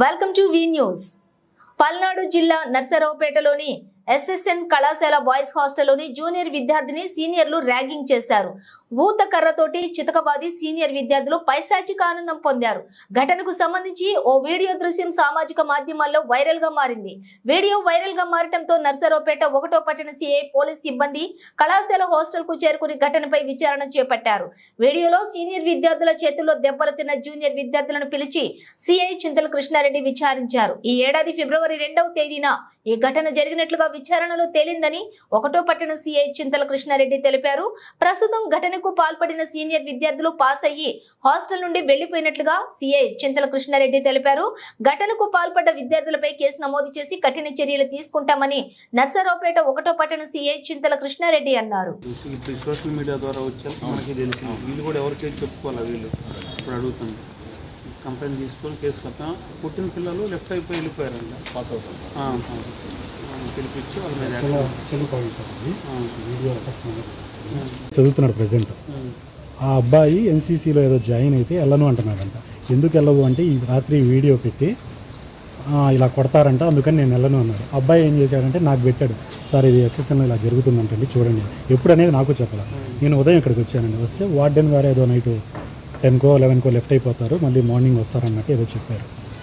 Welcome to V news Palnadu జిల్లా నర్సరావుపేటలోని SSN కళాశాల బాయ్స్ హాస్టల్లోని జూనియర్ విద్యార్థిని సీనియర్లు ర్యాగింగ్ చేశారు. ఊత కర్రతోటి చితకబాది సీనియర్ విద్యార్థులు పైశాచిక ఆనందం పొందారు. ఘటనకు సంబంధించి ఓ వీడియో దృశ్యం సామాజిక మాధ్యమాల్లో వైరల్గా మారింది. వీడియో వైరల్గా మారటంతో నర్సరావుపేట ఒకటో పట్టణ సిఐ పోలీస్ సిబ్బంది కళాశాల హాస్టల్కు చేరుకుని ఘటనపై విచారణ చేపట్టారు. వీడియోలో సీనియర్ విద్యార్థుల చేతుల్లో దెబ్బలు తిన్న జూనియర్ విద్యార్థులను పిలిచి సిఐ చింతల కృష్ణారెడ్డి విచారించారు. ఈ ఏడాది ఫిబ్రవరి రెండవ తేదీన ఈ ఘటన జరిగినట్లుగా విచారణలో తేలిందని ఒకటో పట్టణ సిఐ చింతల కృష్ణారెడ్డి తెలిపారు. ప్రస్తుతం ఘటన ఘటనకు పాల్పడిన సీనియర్ విద్యార్థులు పాస్ అయ్యి హాస్టల్ నుండి వెళ్ళిపోయినట్లుగా సిఐ చింతల కృష్ణారెడ్డి తెలిపారు. ఘటనకు పాల్పడ్డ విద్యార్థులపై కేసు నమోదు చేసి కఠిన చర్యలు తీసుకుంటామని నర్సరావుపేట ఒకటో పట్టణ సిఐ చింతల కృష్ణారెడ్డి అన్నారు. ఇప్పుడు సోషల్ మీడియా ద్వారా వచ్చారు మనకి తెలిసింది వీళ్ళు కూడా ఎవరికైతే చెప్పుకోవాలి వీళ్ళు? ఇప్పుడు అడుగుతుంది కంప్లైంట్ తీసుకొని కేసు కట్టాం. పుట్టిన పిల్లలు లెఫ్ట్ అయిపోయి వెళ్ళిపోయారంట. పాస్ అవుతాం ఆ, ఆ. వాళ్ళని పిలిపించి వాళ్ళ మీద చదువుతున్నాడు ప్రజెంట్ ఆ అబ్బాయి ఎన్సీసీలో ఏదో జాయిన్ అయితే వెళ్ళను అంటున్నాడంట. ఎందుకు వెళ్ళవు అంటే ఈ రాత్రి వీడియో పెట్టి ఇలా కొడతారంట అందుకని నేను వెళ్ళను అన్నాడు. అబ్బాయి ఏం చేశాడంటే నాకు పెట్టాడు. సార్ ఇది ఎస్ఎస్ఎన్లో ఇలా జరుగుతుందంటండి చూడండి. ఎప్పుడు అనేది నాకు చెప్పాలి. నేను ఉదయం ఇక్కడికి వచ్చానండి. వస్తే వార్డెన్ గారు ఏదో నైట్ టెన్కో లెవెన్కో లెఫ్ట్ అయిపోతారు మళ్ళీ మార్నింగ్ వస్తారన్నట్టు ఏదో చెప్పారు.